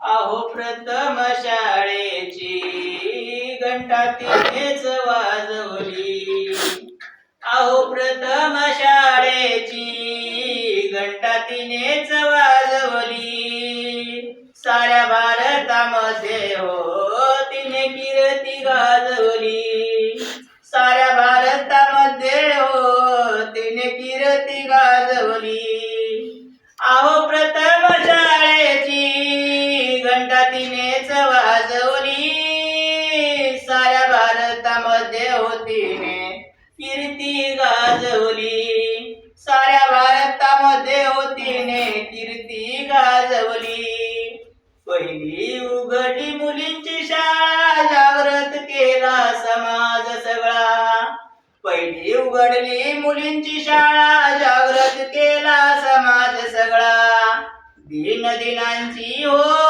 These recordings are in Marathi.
अहो प्रथम शाळेची घंटा तिनेच वाजवली. आहो प्रथम शाळेची घंटा तिनेच वाजवली. साऱ्या भारतामध्ये हो तिने किरती गाजवली. साऱ्या भारतामध्ये हो तिने किरती गाजवली. तिनेच वाजवली साऱ्या भारतामध्ये होतीने. कीर्ती गाजवली. साऱ्या भारतामध्ये होतीने. कीर्ती गाजवली. पहिली उघडी मुलींची शाळा जागृत केला समाज सगळा. पहिली उघडली मुलींची शाळा जागृत केला समाज सगळा. दिन दिनांची हो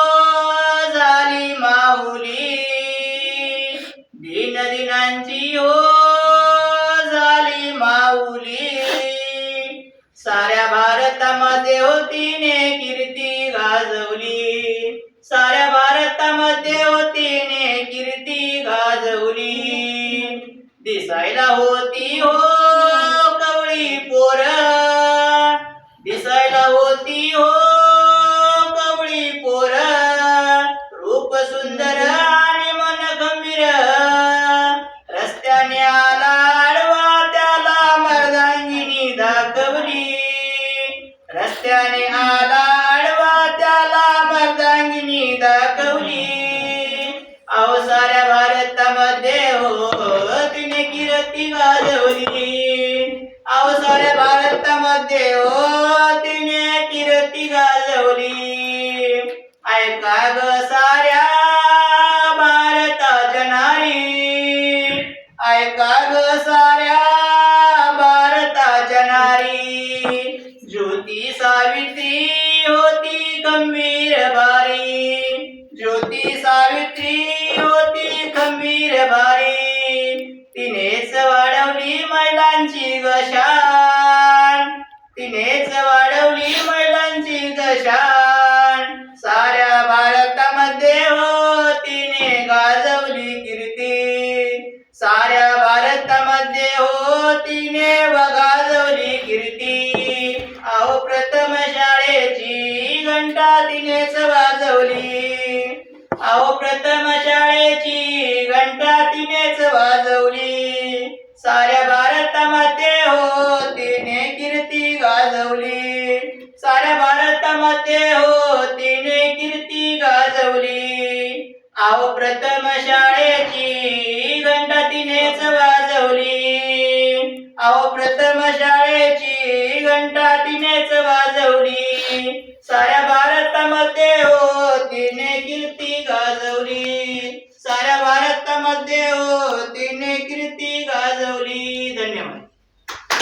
दिनांची हो झाली माऊली. साऱ्या भारतामध्ये होतीने कीर्ती गाजवली. साऱ्या भारतामध्ये होतीने कीर्ती गाजवली. दिसायला होती हो त्याने आला आडवा त्याला मर्दांगिनी दाखवली. अहो साऱ्या हो, हो, भारतामध्ये हो तिने किरती वाजवली. अहो साऱ्या भारतामध्ये हो तिने किरती गाजवली ऐका ग साऱ्या खंबीर बारी ज्योती सावित्री होती खंबीर भारी तिनेच वाढवली महिलांची दशा तिनेच वाढवली महिलांची दशा वाजवली अहो प्रथम शाळेची घंटा तिनेच वाजवली. साऱ्या भारतामध्ये हो तिने कीर्ती गाजवली. साऱ्या भारतामध्ये हो तिने कीर्ती गाजवली. अहो प्रथम शाळेची घंटा तिनेच वाजवली. अहो प्रथम शाळेची घंटा तिनेच वाजवली. साऱ्या